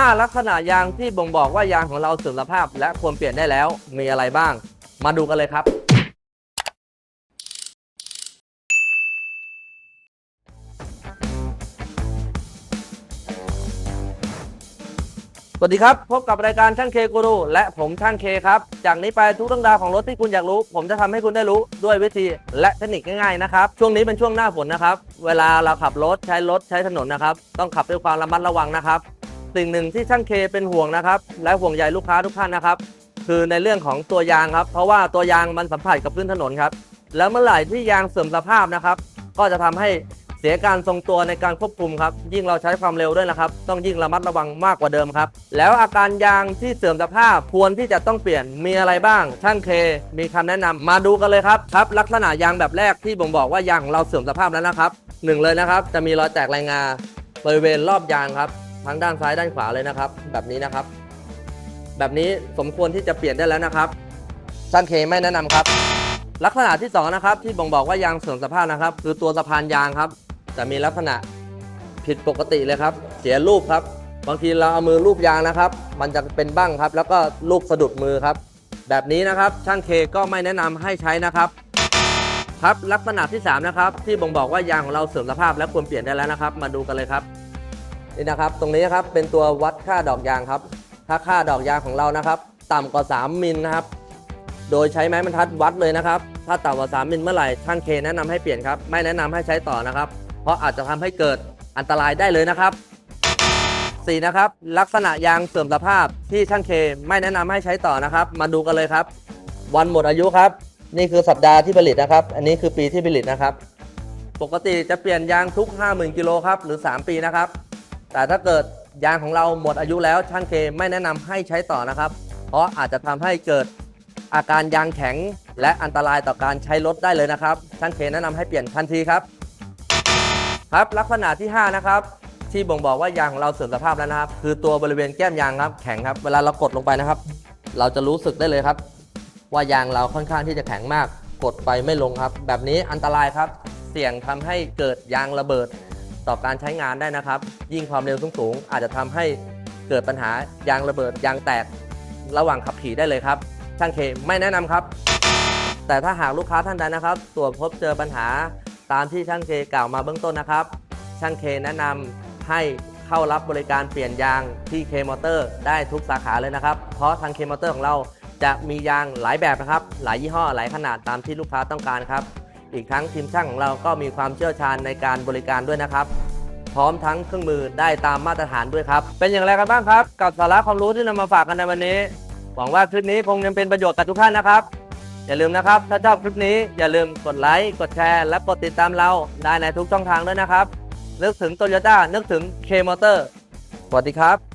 5 ลักษณะยางที่บ่งบอกว่ายางของเราเสื่อมสภาพ และควรเปลี่ยนได้แล้วมีอะไรบ้าง มาดูกันเลยครับ สวัสดีครับ พบกับรายการช่างเคกูรูและผมช่างเคครับ จากนี้ไปทุกเรื่องราวของรถที่คุณอยากรู้ ผมจะทำให้คุณได้รู้ด้วยวิธีและเทคนิคง่ายๆนะครับ ช่วงนี้เป็นช่วงหน้าฝนนะครับ เวลาเราขับรถใช้รถใช้ถนนนะครับ ต้องขับด้วยความระมัดระวังนะครับ สิ่งหนึ่งที่ช่างเคเป็นห่วงนะครับ และห่วงใยลูกค้าทุกท่านนะครับ คือในเรื่องของตัวยางครับ เพราะว่าตัวยางมันสัมผัสกับพื้นถนนครับ แล้วเมื่อไหร่ที่ยางเสื่อมสภาพนะครับ ก็จะทำให้เสียการทรงตัวในการควบคุมครับ ยิ่งเราใช้ความเร็วด้วยนะครับ ต้องยิ่งระมัดระวังมากกว่าเดิมครับ แล้วอาการยางที่เสื่อมสภาพควรที่จะต้องเปลี่ยนมีอะไรบ้าง ช่างเค มีคำแนะนำมาดูกันเลยครับครับ ลักษณะยางแบบแรกที่บ่งบอกว่ายางของเราเสื่อมสภาพแล้วนะครับหนึ่งเลยนะครับ จะมีรอยแตกรายงาบริเวณรอบยางครับ ทั้งด้านซ้ายด้านขวาเลยนะครับ แบบนี้นะครับ แบบนี้สมควรที่จะเปลี่ยนได้แล้วนะครับช่างเคไม่แนะนำครับ ลักษณะที่สองนะครับที่บ่งบอกว่ายางเสื่อมสภาพนะครับ คือตัวสะพานยางครับจะมีลักษณะผิดปกติเลยครับ เสียรูปครับ บางทีเราเอามือรูปยางนะครับ มันจะเป็นบ้างครับ แล้วก็รูปสะดุดมือครับ แบบนี้นะครับช่างเคก็ไม่แนะนำให้ใช้นะครับ ครับลักษณะที่สามนะครับที่บ่งบอกว่ายางของเราเสื่อมสภาพและควรเปลี่ยนได้แล้วนะครับ มาดูกันเลยครับ นี่นะครับ ตรงนี้นะครับเป็นตัววัดค่าดอกยางครับ ถ้าค่าดอกยางของเรานะครับ ต่ำกว่า 3มิลนะครับ โดยใช้ไม้บรรทัดวัดเลยนะครับ ถ้าต่ำกว่า 3มิลเมื่อไหร่ช่างเคแนะนำให้เปลี่ยนครับ ไม่แนะนำให้ใช้ต่อนะครับ เพราะอาจจะทำให้เกิดอันตรายได้เลยนะครับ4นะครับ ลักษณะยางเสื่อมสภาพที่ช่างเคไม่แนะนำให้ใช้ต่อนะครับ มาดูกันเลยครับ วันหมดอายุครับ นี่คือสัปดาห์ที่ผลิตนะครับ อันนี้คือปีที่ผลิตนะครับ ปกติจะเปลี่ยนยางทุก 50,000กิโลครับหรือ 3 ปีนะครับ แต่ถ้าเกิดยางของเราหมดอายุแล้วช่างเคไม่แนะนำให้ใช้ต่อนะครับ เพราะอาจจะทำให้เกิดอาการยางแข็งและอันตรายต่อการใช้รถได้เลยนะครับ ช่างเคแนะนำให้เปลี่ยนทันทีครับ ครับลักษณะที่ 5 นะครับ ที่บ่งบอกว่ายางของเราเสื่อมสภาพแล้วนะครับ คือตัวบริเวณแก้มยางครับแข็งครับเวลาเรากดลงไปนะครับ เราจะรู้สึกได้เลยครับ ว่ายางเราค่อนข้างที่จะแข็งมาก กดไปไม่ลงครับ แบบนี้อันตรายครับ เสี่ยงทำให้เกิดยางระเบิด ต่อการใช้งานได้นะครับ ยิ่งความเร็วสูงๆอาจจะทำให้เกิดปัญหายางระเบิดยางแตกระหว่างขับขี่ได้เลยครับ ช่างเคไม่แนะนำครับ แต่ถ้าหากลูกค้าท่านใดนะครับ ตรวจพบเจอปัญหาตามที่ช่างเคกล่าวมาเบื้องต้นนะครับ ช่างเคแนะนำให้เข้ารับบริการเปลี่ยนยางที่เคมอเตอร์ได้ทุกสาขาเลยนะครับ เพราะทางเคมอเตอร์ของเราจะมียางหลายแบบนะครับ หลายยี่ห้อหลายขนาดตามที่ลูกค้าต้องการครับ อีกทั้งทีมช่างของเราก็มีความเชี่ยวชาญในการบริการด้วยนะครับ พร้อมทั้งเครื่องมือได้ตามมาตรฐานด้วยครับ เป็นอย่างไรกันบ้างครับ กับสาระความรู้ที่นำมาฝากกันในวันนี้ หวังว่าคลิปนี้คงยังเป็นประโยชน์กับทุกท่านนะครับ อย่าลืมนะครับ ถ้าชอบคลิปนี้อย่าลืมกดไลค์กดแชร์และกดติดตามเราได้ในทุกช่องทางด้วยนะครับนึกถึงโตโยต้านึกถึงเคมอเตอร์สวัสดีครับ